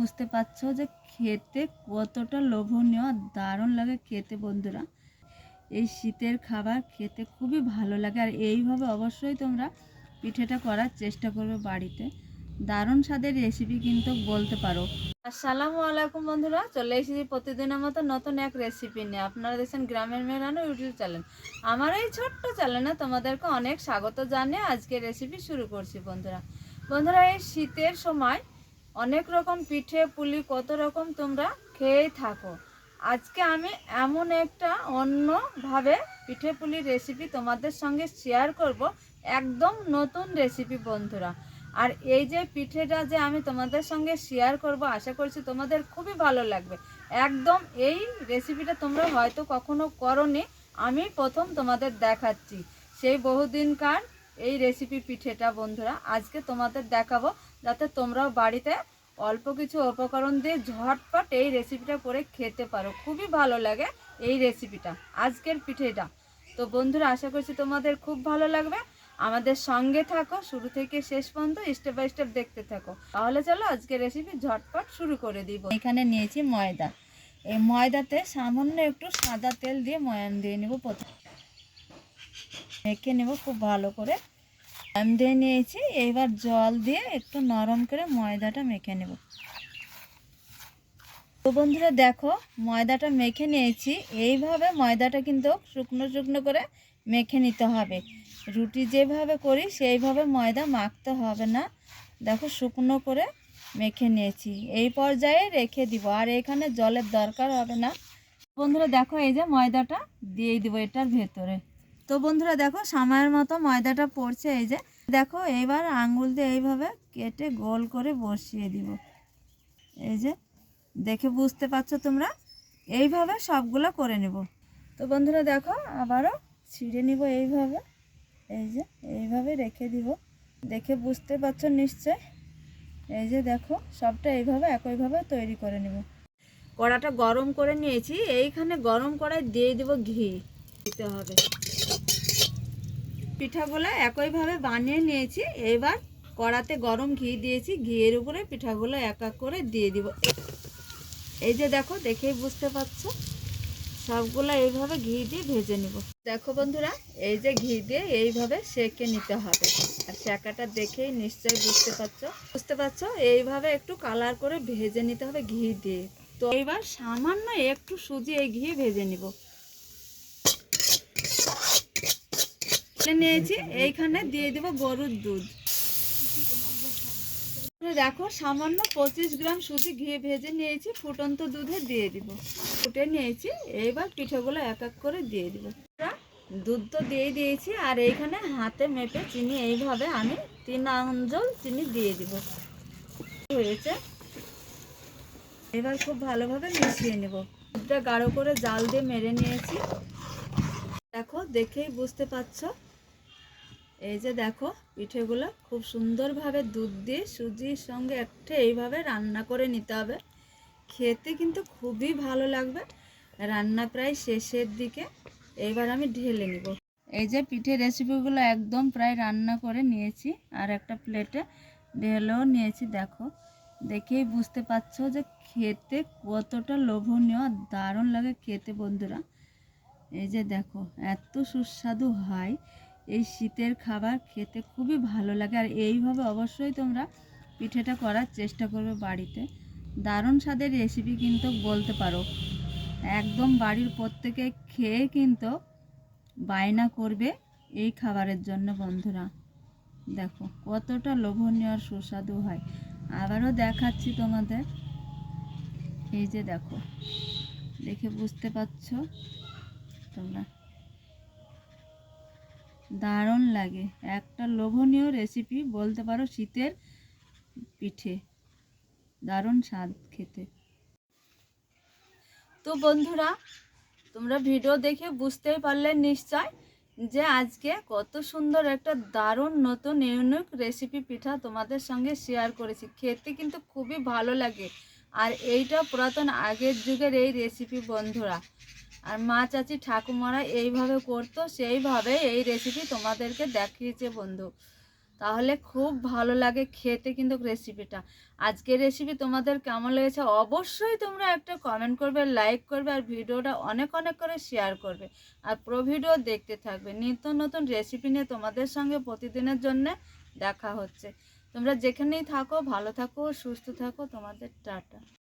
বুঝতে পারছ যে খেতে কতটা লোভনীয় দারুণ লাগে খেতে বন্ধুরা। এই শীতের খাবার খেতে খুবই ভালো লাগে আর এইভাবে অবশ্যই তোমরা পিঠেটা করার চেষ্টা করবে বাড়িতে। দারুণ স্বাদের রেসিপি কিন্তু বলতে পারো। আসসালামু আলাইকুম বন্ধুরা, চলে এসেছি প্রতিদিনের মতো নতুন এক রেসিপি নিয়ে। আপনারা দেখছেন গ্রামের মেয়েরানো ইউটিউব চ্যানেল আমার এই ছোট্ট চ্যানেলে তোমাদেরকে অনেক স্বাগত জানিয়ে আজকে রেসিপি শুরু করছি বন্ধুরা। বন্ধুরা, এই শীতের সময় অনেক রকম পিঠে পুলি, কত রকম তোমরা খেয়েই থাকো। আজকে আমি এমন একটা অন্যভাবে পিঠে পুলির রেসিপি তোমাদের সঙ্গে শেয়ার করব, একদম নতুন রেসিপি বন্ধুরা। আর এই যে পিঠেটা যে আমি তোমাদের সঙ্গে শেয়ার করব, আশা করছি তোমাদের খুবই ভালো লাগবে। একদম এই রেসিপিটা তোমরা হয়তো কখনো করনি, আমি প্রথম তোমাদের দেখাচ্ছি। সেই বহুদিনকার এই রেসিপি পিঠেটা বন্ধুরা, আজকে তোমাদের দেখাবো। যাতে তোমরাও বাড়িতে অল্প কিছু উপকরণ দিয়ে ঝটপট এই রেসিপিটা করে খেতে পারো। খুবই ভালো লাগে এই রেসিপিটা আজকের পিঠেটা। তো বন্ধুরা, আশা করছি তোমাদের খুব ভালো লাগবে। আমাদের সঙ্গে থাকো, শুরু থেকে শেষ পর্যন্ত স্টেপ বাই স্টেপ দেখতে থাকো। তাহলে চলো আজকে রেসিপি ঝটপট শুরু করে দিব। এখানে নিয়েছি ময়দা। এই ময়দাতে সামান্য একটু সাদা তেল দিয়ে ময়ান দিয়ে নেব প্রথম। মেখে নেব খুব ভালো করে। ময়ান দিয়ে নিয়েছি, এইবার জল দিয়ে একটু নরম করে ময়দাটা মেখে নেব। তো বন্ধুরা দেখো, ময়দাটা মেখে নিয়েছি, এইভাবে ময়দাটা কিন্তু শুকনো শুকনো করে মেখে নিতে হবে। রুটি যেভাবে করি, সেইভাবে ময়দা মাখতে হবে না। দেখো, শুকনো করে মেখে নিয়েছি, এই পর্যায়ে রেখে দিব, আর এখানে জলের দরকার হবে না। বন্ধুরা দেখো, এই যে ময়দাটা দিয়ে দিব এটার ভেতরে। তো বন্ধুরা দেখো, সময়ের মতো ময়দাটা পড়ছে এই যে। দেখো এইবার আঙ্গুল দিয়ে এইভাবে কেটে গোল করে বসিয়ে দিব। এই যে, দেখে বুঝতে পারছ তোমরা? এইভাবে সবগুলো করে নেব। তো বন্ধুরা দেখো, আবারও ছিঁড়ে নিব এইভাবে। এই যে, এইভাবে রেখে দিব। দেখে বুঝতে পারছ নিশ্চয়? এই যে দেখো, সবটা এইভাবে একইভাবে তৈরি করে নেব। কড়াটা গরম করে নিয়েছি। এইখানে গরম কড়াই দিয়ে দিব ঘি। দিতে হবে। পিঠাগুলো একইভাবে বানিয়ে নিয়েছি। এবার কড়াতে গরম ঘি দিয়েছি। ঘিয়ের উপরে পিঠাগুলো এক এক করে দিয়ে দিব। এই যে দেখো, দেখেই বুঝতে পারছ? সবগুলো এইভাবে ঘি দিয়ে ভেজে নিব। দেখো বন্ধুরা, এই যে ঘি দিয়ে এইভাবে সেকে নিতে হবে। আর সেকাটা দেখেই নিশ্চয়ই বুঝতে পারছ? বুঝতে পারছ? এইভাবে একটু কালার করে ভেজে নিতে হবে ঘি দিয়ে। তো এইবার সামান্য একটু সুজি এই ঘি ভেজে নিব। নিয়েছি, এইখানে দিয়ে দিব গরুর দুধ। দেখো, সামান্য পঁচিশ গ্রাম সুজি ঘি ভেজে নিয়েছি, ফুটন্ত দুধে দিয়ে দিব। ফুটে নিয়েছি, এইবার পিঠেগুলো এক এক করে দিয়ে দিব। দুধ তো দিয়ে দিয়েছি, আর এইখানে হাতে মেপে চিনি, এইভাবে আমি তিন আঞ্জল চিনি দিয়ে দিব। হয়েছে? এবার খুব ভালোভাবে মিশিয়ে নেব। দুধটা গাঢ় করে জাল দিয়ে মেরে নিয়েছি। দেখো, দেখেই বুঝতে পারছ। এই যে দেখো, পিঠেগুলো খুব সুন্দরভাবে দুধ দিয়ে সুজির সঙ্গে একটা এইভাবে রান্না করে নিতে হবে। খেতে কিন্তু খুবই ভালো লাগবে। রান্না প্রায় শেষের দিকে। এবার আমি ঢেলে নিব। এই যে পিঠে রেসিপিগুলো একদম প্রায় রান্না করে নিয়েছি। আর একটা প্লেটে ঢেলেও নিয়েছি, দেখো। দেখেই বুঝতে পারছ যে খেতে কতটা লোভনীয় দারুণ লাগে খেতে, বন্ধুরা। এই যে দেখো, এত সুস্বাদু হয়। এই শীতের খাবার খেতে খুবই ভালো লাগে। আর এইভাবে অবশ্যই তোমরা পিঠেটা করার চেষ্টা করবে বাড়িতে। দারুণ স্বাদের রেসিপি কিন্তু বলতে পারো। একদম বাড়ির প্রত্যেকে খেয়ে কিন্তু বায়না করবে এই খাবারের জন্য বন্ধুরা। দেখো, কতটা লোভনীয় আর সুস্বাদু হয়। আবারও দেখাচ্ছি তোমাদের। এই যে দেখো, দেখে বুঝতে পারছ তোমরা। দারুণ লাগে। একটা লোভনীয় রেসিপি বলতে পারো শীতের পিঠে। দারুণ স্বাদ খেতে। তো বন্ধুরা, তোমরা ভিডিও দেখে বুঝতেই পারলে নিশ্চয় যে আজকে কত সুন্দর একটা দারুণ নতুন ইউনিক রেসিপি পিঠা তোমাদের সঙ্গে শেয়ার করেছি। খেতে কিন্তু খুবই ভালো লাগে। আর এইটা পুরাতন আগের যুগের এই রেসিপি বন্ধুরা। আর মা চাচি ঠাকুমারা এইভাবে করতো, সেইভাবে এই রেসিপি তোমাদেরকে দেখিয়েছে বন্ধু। তাহলে খুব ভালো লাগে খেতে কিন্তু রেসিপিটা আজকের রেসিপি তোমাদের কেমন লেগেছে অবশ্যই তোমরা একটা কমেন্ট করবে লাইক করবে আর ভিডিওটা অনেক অনেক করে শেয়ার করবে। আর পুরো ভিডিও দেখতে থাকবে। নিত্য নতুন রেসিপি নিয়ে তোমাদের সঙ্গে প্রতিদিনের জন্য দেখা হচ্ছে। তোমরা যেখানেই থাকো, ভালো থাকো, সুস্থ থাকো, তোমাদের টাটা।